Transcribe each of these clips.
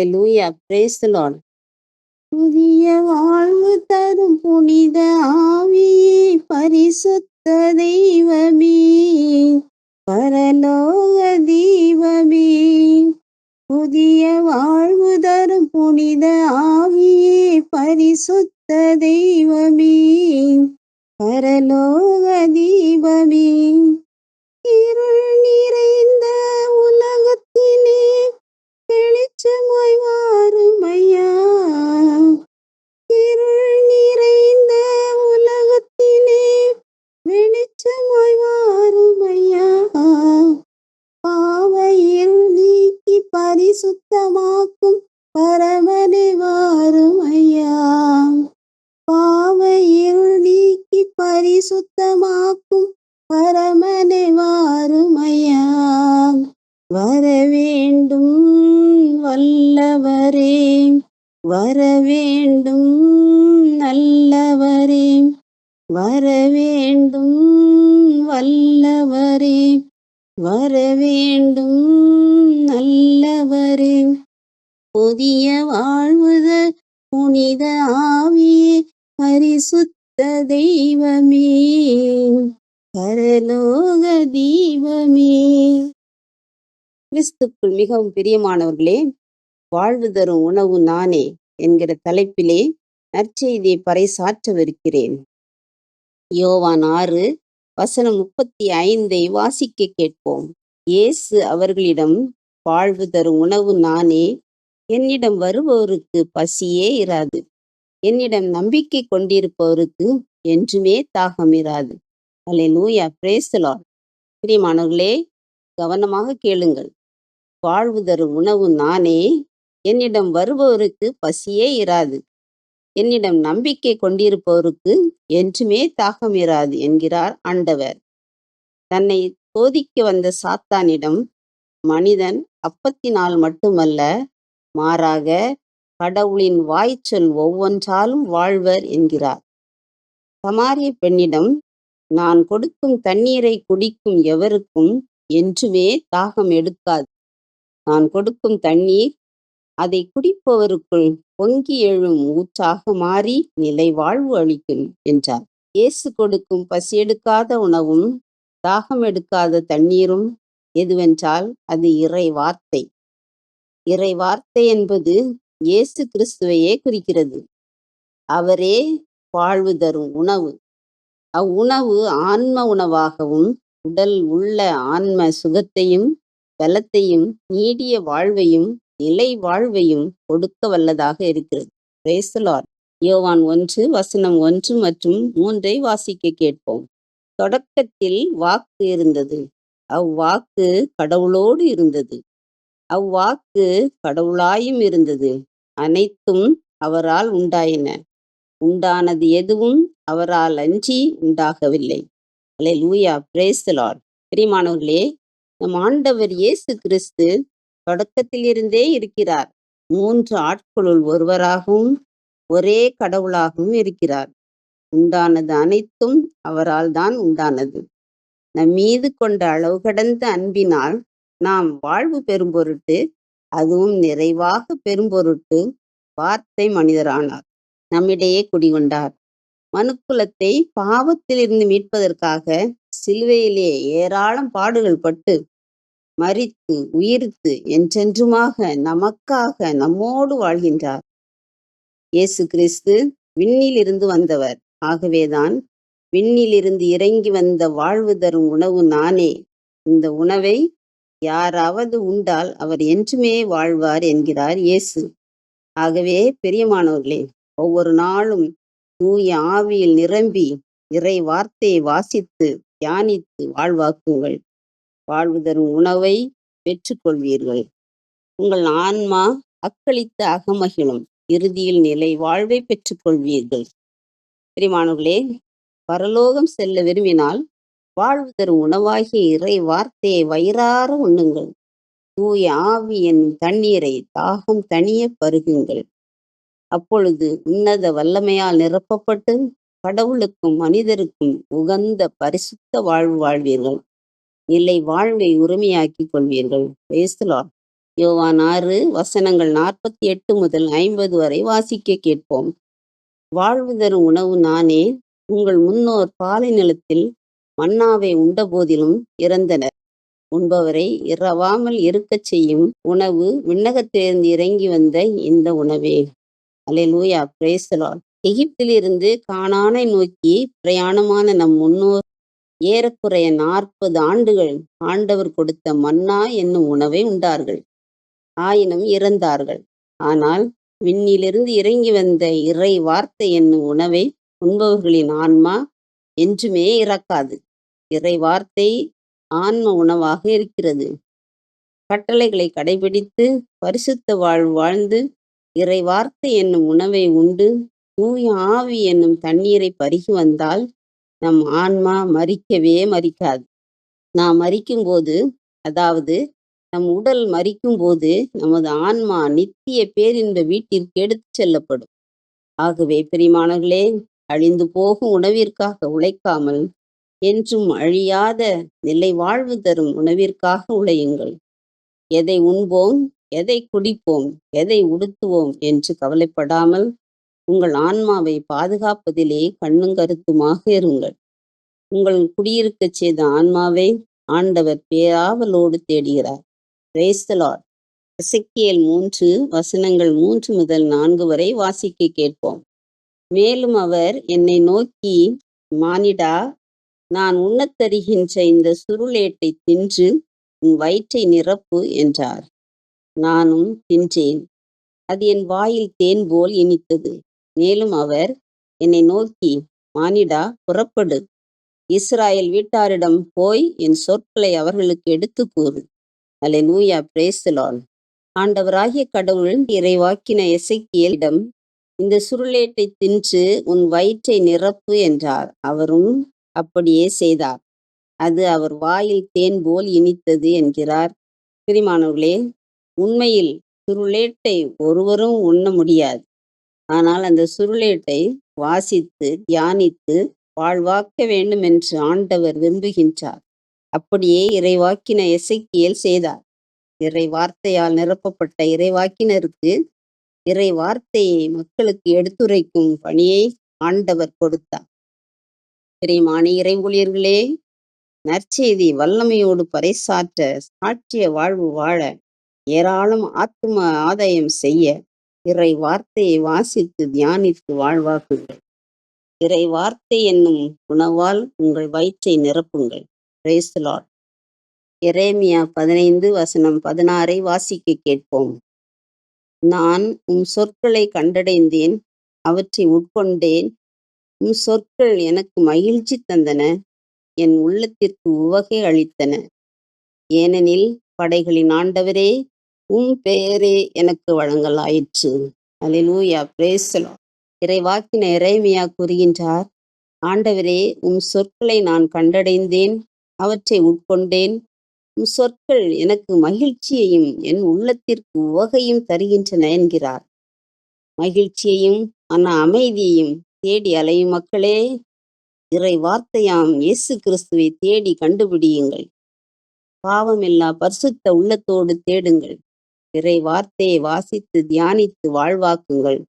அல்லேலூயா பிரேசலோன் புதிய வாழ்வு தரும் புனித ஆவியே பரிசுத்த தெய்வமே பரலோக தீபமே புதிய வாழ்வு தரும் புனித ஆவியே பரிசுத்த தெய்வமே பரலோ வர வேண்டும் நல்லவரே வர வேண்டும் வல்லவரே வர வேண்டும் நல்லவரே. புதிய வாழ்வத புனித ஆவியே பரிசுத்த தெய்வமே பரலோக தீபமே. கிறிஸ்துக்குள் மிகவும் பிரியமானவர்களே வாழ்வு தரும் உணவு நானே என்கிற தலைப்பிலே நற்செய்தியை பறைசாற்றவிருக்கிறேன். யோவான் ஆறு வசனம் முப்பத்தி ஐந்தை வாசிக்க கேட்போம். இயேசு அவர்களிடம் வாழ்வு தரும் உணவு நானே என்னிடம் வருபவருக்கு பசியே இராது. என்னிடம் நம்பிக்கை கொண்டிருப்பவருக்கு என்றுமே தாகம் இராது. அல்லேலூயா பிரேஸ் பிரேசலால் பிரியமானவர்களே கவனமாக கேளுங்கள். வாழ்வு தரும் உணவு நானே என்னிடம் வருபவருக்கு பசியே இராது. என்னிடம் நம்பிக்கை கொண்டிருப்பவருக்கு என்றுமே தாகம் இராது என்கிறார் ஆண்டவர். தன்னை சோதிக்க வந்த சாத்தானிடம் மனிதன் அப்பத்தினால் மட்டுமல்ல மாறாக கடவுளின் வாய்ச்சொல் ஒவ்வொன்றாலும் வாழ்வர் என்கிறார். சமாரிய பெண்ணிடம் நான் கொடுக்கும் தண்ணீரை குடிக்கும் எவருக்கும் என்றுமே தாகம் எடுக்காது. நான் கொடுக்கும் தண்ணீர் அதை குடிப்பவருக்குள் பொங்கி எழும் ஊற்றாக மாறி நிலை வாழ்வு அளிக்கும் என்றார். இயேசு கொடுக்கும் பசி எடுக்காத உணவும் தாகம் எடுக்காத தண்ணீரும் எதுவென்றால் அது இறை வார்த்தை இறை வார்த்தை என்பது இயேசு கிறிஸ்துவையே குறிக்கிறது. அவரே வாழ்வு தரும் உணவு. அவ்வுணவு ஆன்ம உணவாகவும் உடல் உள்ள ஆன்ம சுகத்தையும் பலத்தையும் நீடிய வாழ்வையும் நிலை வாழ்வையும் கொடுக்க வல்லதாக இருக்கிறது. Praise யோவான் ஒன்று வசனம் ஒன்று மற்றும் மூன்றை வாசிக்க கேட்போம். தொடக்கத்தில் வாக்கு இருந்தது. அவ்வாக்கு கடவுளோடு இருந்தது. அவ்வாக்கு கடவுளாயும் இருந்தது. அனைத்தும் அவரால் உண்டாயின. உண்டானது எதுவும் அவரால் அஞ்சி உண்டாகவில்லை. அலை லூயா பிரேசலார் பிரிமானவர்களே நம் ஆண்டவர் இயேசு கிறிஸ்து தொடக்கத்திலிருந்தே இருக்கிறார். மூன்று ஆட்களுள் ஒருவராகவும் ஒரே கடவுளாகவும் இருக்கிறார். உண்டானது அனைத்தும் அவரால் தான் உண்டானது. நம் மீது கொண்ட அளவு கடந்த அன்பினால் நாம் வாழ்வு பெறும் பொருட்டு அதுவும் நிறைவாக பெறும் பொருட்டு வார்த்தை மனிதரானார். நம்மிடையே குடிகொண்டார். மனுக்குலத்தை பாவத்திலிருந்து மீட்பதற்காக சிலுவையிலே ஏராளம் பாடுகள் பட்டு மறித்து உயிர்த்து என்றென்றுமாக நமக்காக நம்மோடு வாழ்கின்றார். இயேசு கிறிஸ்து விண்ணிலிருந்து வந்தவர். ஆகவேதான் விண்ணிலிருந்து இறங்கி வந்த வாழ்வு தரும் உணவு நானே. இந்த உணவை யாராவது உண்டால் அவர் என்றுமே வாழ்வார் என்கிறார் இயேசு. ஆகவே பெரியமானவர்களே ஒவ்வொரு நாளும் தூய ஆவியில் நிரம்பி இறை வார்த்தையை வாசித்து தியானித்து வாழ்வாக்குங்கள். வாழ்வு தரும் உணவை பெற்றுக்கொள்வீர்கள். உங்கள் ஆன்மா அக்களித்த அகமகிழும். இறுதியில் நிலை வாழ்வை பெற்றுக்கொள்வீர்கள். பிரிமானவர்களே பரலோகம் செல்ல விரும்பினால் வாழ்வு தரும் உணவாகிய இறை வார்த்தையை வயிறார உண்ணுங்கள். தூய ஆவியின் தண்ணீரை தாகம் தனிய பருகுங்கள். அப்பொழுது உன்னத வல்லமையால் நிரப்பப்பட்டு கடவுளுக்கும் மனிதருக்கும் உகந்த பரிசுத்த வாழ்வு வாழ்வீர்கள். நிலை வாழ்வை உரிமையாக்கிக் கொள்வீர்கள். பேசலாம் யோவான் ஆறு வசனங்கள் நாற்பத்தி எட்டு முதல் ஐம்பது வரை வாசிக்க கேட்போம். வாழ்வு தரும் உணவு நானே உங்கள் முன்னோர் பாலை நிலத்தில் மன்னாவை உண்ட போதிலும் இறந்தனர். உண்பவரை இரவாமல் இருக்கச் செய்யும் உணவு விண்ணகத்திலிருந்து இறங்கி வந்த இந்த உணவே. அலையலூயா பிரேசலால் எகிப்திலிருந்து காணானை நோக்கி பிரயாணமான நம் முன்னோர் ஏறக்குறைய நாற்பது ஆண்டுகள் ஆண்டவர் கொடுத்த மன்னா என்னும் உணவை உண்டார்கள். ஆயினும் இறந்தார்கள். ஆனால் விண்ணிலிருந்து இறங்கி வந்த இறை வார்த்தை என்னும் உணவை உண்பவர்களின் ஆன்மா என்றுமே இறக்காது. இறை வார்த்தை ஆன்ம உணவாக இருக்கிறது. கட்டளைகளை கடைபிடித்து பரிசுத்த வாழ்வு வாழ்ந்து இறை வார்த்தை என்னும் உணவை உண்டு தூய ஆவி என்னும் தண்ணீரை பருகி வந்தால் நம் ஆன்மா மறிக்கவே மறிக்காது நாம் மறிக்கும்போது அதாவது நம் உடல் மறிக்கும்போது நமது ஆன்மா நித்திய பேரின்ப வீட்டிற்கு எடுத்துச் செல்லப்படும். ஆகவே பிரிமானங்களே அழிந்து போகும் உணவிற்காக உழைக்காமல் என்றும் அழியாத நிலை வாழ்வு தரும் உணவிற்காக உழையுங்கள். எதை உண்போம் எதை குடிப்போம் எதை உடுத்துவோம் என்று கவலைப்படாமல் உங்கள் ஆன்மாவை பாதுகாப்பதிலே கண்ணும் கருத்துமாக இருங்கள். உங்கள் குடியிருக்கச் செய்த ஆன்மாவை ஆண்டவர் பேராவலோடு தேடுகிறார். பிரேஸ்தலாட் இசக்கியல் மூன்று வசனங்கள் மூன்று முதல் நான்கு வரை வாசிக்க கேட்போம். மேலும் அவர் என்னை நோக்கி மானிடா நான் உண்ணத்தருகின்ற இந்த சுருளேட்டை தின்று உன் வயிற்றை நிரப்பு என்றார். நானும் தின்றேன். அது என் வாயில் தேன் போல் இனித்தது. மேலும் அவர் என்னை நோக்கி மானிடா புறப்படு. இஸ்ராயல் வீட்டாரிடம் போய் என் சொற்களை அவர்களுக்கு எடுத்து கூறு. அலை நூயா பிரேசலான் ஆண்டவராகிய கடவுள் இறைவாக்கின எசைக்கியலிடம் இந்த சுருளேட்டை தின்று உன் வயிற்றை நிரப்பு என்றார். அவரும் அப்படியே செய்தார். அது அவர் வாயில் தேன் போல் இனித்தது என்கிறார். பிரிமானவர்களே உண்மையில் சுருளேட்டை ஒருவரும் உண்ண முடியாது. ஆனால் அந்த சுருளேட்டை வாசித்து தியானித்து வாழ்வாக்க வேண்டும் என்று ஆண்டவர் விரும்புகின்றார். அப்படியே இறைவாக்கின இசைக்கியல் செய்தார். இறை வார்த்தையால் நிரப்பப்பட்ட இறைவாக்கினருக்கு இறை வார்த்தையை மக்களுக்கு எடுத்துரைக்கும் பணியை ஆண்டவர் கொடுத்தார். பிரியமான இறை ஊழியர்களே நற்செய்தி வல்லமையோடு பறைசாற்ற சாட்சிய வாழ்வு வாழ ஏராளம் ஆத்ம ஆதாயம் செய்ய இறை வார்த்தையை வாசித்து தியானித்து வாழ்வாக்குங்கள். இறை வார்த்தை என்னும் உணவால் உங்கள் வயிற்றை நிரப்புங்கள். பிரேஸ்லாட் எரேமியா பதினைந்து வசனம் பதினாறை வாசிக்க கேட்போம். நான் உம் சொற்களை கண்டடைந்தேன் அவற்றை உட்கொண்டேன். உம் சொற்கள் எனக்கு மகிழ்ச்சி தந்தன என் உள்ளத்திற்கு உவகை அளித்தன. ஏனெனில் படைகளின் ஆண்டவரே உன் பெயரே எனக்கு வழங்கலாயிற்று. அலிலூயா பிரேசலோ இறைவாக்கின இறைமையா கூறுகின்றார் ஆண்டவரே உம் சொற்களை நான் கண்டடைந்தேன் அவற்றை உட்கொண்டேன். உம் சொற்கள் எனக்கு மகிழ்ச்சியையும் என் உள்ளத்திற்கு உவகையும் தருகின்றன என்கிறார். மகிழ்ச்சியையும் மன அமைதியையும் தேடி அலையும் மக்களே இறை வார்த்தையாம் இயேசு கிறிஸ்துவை தேடி கண்டுபிடியுங்கள். பாவமில்லா பரிசுத்த உள்ளத்தோடு தேடுங்கள். பிறை வார்த்தையை வாசித்து தியானித்து வாழ்வாக்குங்கள்.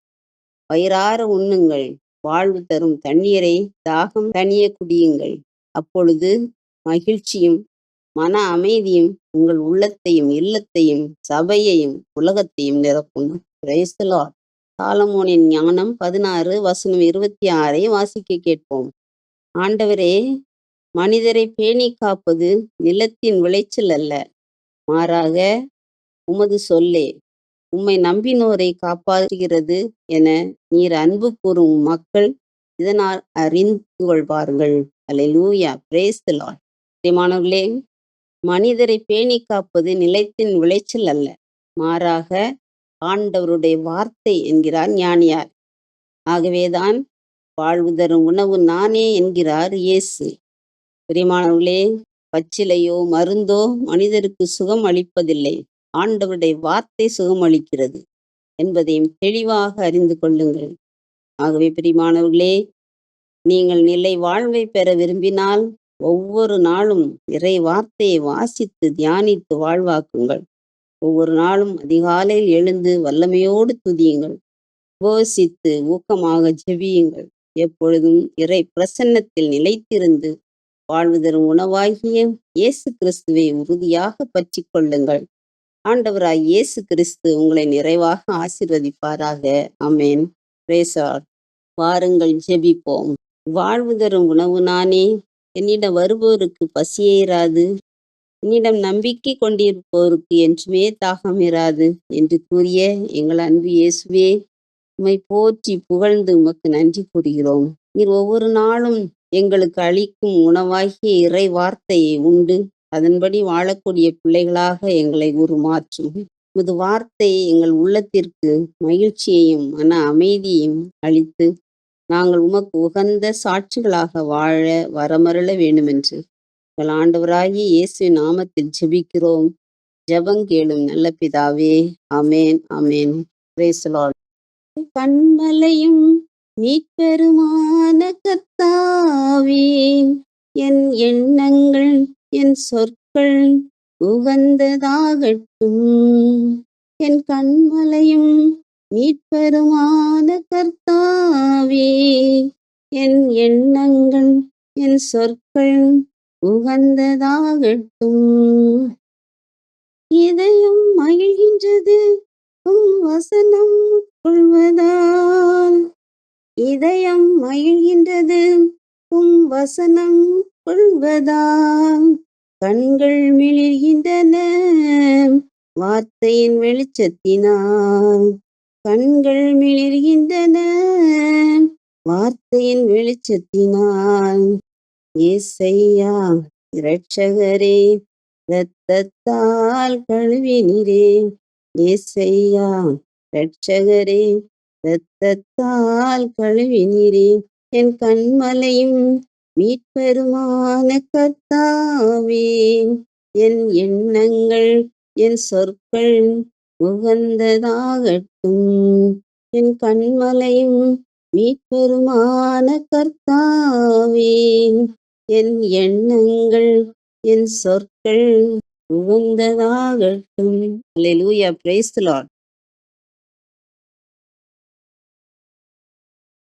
வயிறார உண்ணுங்கள். வாழ்வு தரும் தண்ணீரை தாகம் தனிய குடியுங்கள். அப்பொழுது மகிழ்ச்சியும் மன அமைதியும் உங்கள் உள்ளத்தையும் இல்லத்தையும் சபையையும் உலகத்தையும் நிரப்பும். பிரைஸ்தலாட் சாலமோனின் ஞானம் பதினாறு வசனம் இருபத்தி ஆறை வாசிக்க கேட்போம். ஆண்டவரே மனிதரை பேணி காப்பது நிலத்தின் விளைச்சல் அல்ல. மாறாக உமது சொல்லே உம்மை நம்பினோரை காப்பாற்றுகிறது என நீர் அன்பு கூறும் மக்கள் இதனால் அறிந்து கொள்வார்கள் அலை லூயா தி பிரியமானவர்களே மனிதரை பேணி காப்பது நிலத்தின் விளைச்சல் அல்ல. மாறாக ஆண்டவருடைய வார்த்தை என்கிறார் ஞானியார். ஆகவேதான் வாழ்வு தரும் உணவு நானே என்கிறார் இயேசு. பிரியமானவர்களே பச்சிலையோ மருந்தோ மனிதருக்கு சுகம் அளிப்பதில்லை. ஆண்டவருடைய வார்த்தை சுகமளிக்கிறது என்பதையும் தெளிவாக அறிந்து கொள்ளுங்கள். ஆகவே பிரிமானவர்களே நீங்கள் நிலை வாழ்வை பெற விரும்பினால் ஒவ்வொரு நாளும் இறை வார்த்தையை வாசித்து தியானித்து வாழ்வாக்குங்கள். ஒவ்வொரு நாளும் அதிகாலையில் எழுந்து வல்லமையோடு துதியுங்கள். உபவசித்து ஊக்கமாக ஜெபியுங்கள். எப்பொழுதும் இறை பிரசன்னத்தில் நிலைத்திருந்து வாழ்வு தரும் உணவாகிய இயேசு கிறிஸ்துவை உறுதியாக பற்றி கொள்ளுங்கள். ஆண்டவராய் இயேசு கிறிஸ்து உங்களை நிறைவாக ஆசிர்வதிப்பாராக. அமேன் பிரேசார் வாருங்கள் ஜெபிப்போம். வாழ்வு தரும் உணவு நானே என்னிடம் வருபவருக்கு பசியேறாது என்னிடம் நம்பிக்கை கொண்டிருப்போருக்கு என்றுமே தாகம் இராது என்று கூறிய எங்கள் அன்பு இயேசுவே உம்மை போற்றி புகழ்ந்து உமக்கு நன்றி கூறுகிறோம். நீர் ஒவ்வொரு நாளும் எங்களுக்கு அளிக்கும் உணவாகிய இறை வார்த்தையை உண்டு. அதன்படி வாழக்கூடிய பிள்ளைகளாக எங்களை உருமாற்றும் உமது வார்த்தை எங்கள் உள்ளத்திற்கு மகிழ்ச்சியையும் மன அமைதியையும் அளித்து நாங்கள் உமக்கு உகந்த சாட்சிகளாக வாழ வரமருள வேண்டுமென்று. உங்கள் ஆண்டவராகி இயேசு நாமத்தில் ஜெபிக்கிறோம். ஜெபங்கேளும் நல்ல பிதாவே அமேன் அமேன் கண்மலையும் மீட்பெருமான கத்தாவே என் எண்ணங்கள் என் சொற்கள் உகந்ததாகட்டும். என் கண்மலையும் மீட்பெருமான கர்த்தாவே. என் எண்ணங்கள் என் சொற்கள் உகந்ததாகட்டும். இதயம் மகிழ்கின்றது உம் வசனம் கொள்வதால் இதயம் மகிழ்கின்றது உம் வசனம் கொள்வதாம் கண்கள் மிளிர்கின்றன. வார்த்தையின் வெளிச்சத்தினால் கண்கள் மிளிர்கின்றன. வார்த்தையின் வெளிச்சத்தினால் இசையா இரட்சகரே இரத்தத்தால் கழுவினிரே. இசையா இரட்சகரே இரத்தத்தால் கழுவினிரே. என் கண்மலையும் மீட்பெருமான கர்த்தாவே என் எண்ணங்கள் என் சொற்கள் உகந்ததாகட்டும். என் கண்மலையும் மீட்பெருமான கர்த்தாவே என் எண்ணங்கள் என் சொற்கள் உகந்ததாகட்டும். அல்லேலூயா பிரைஸ் லார்ட்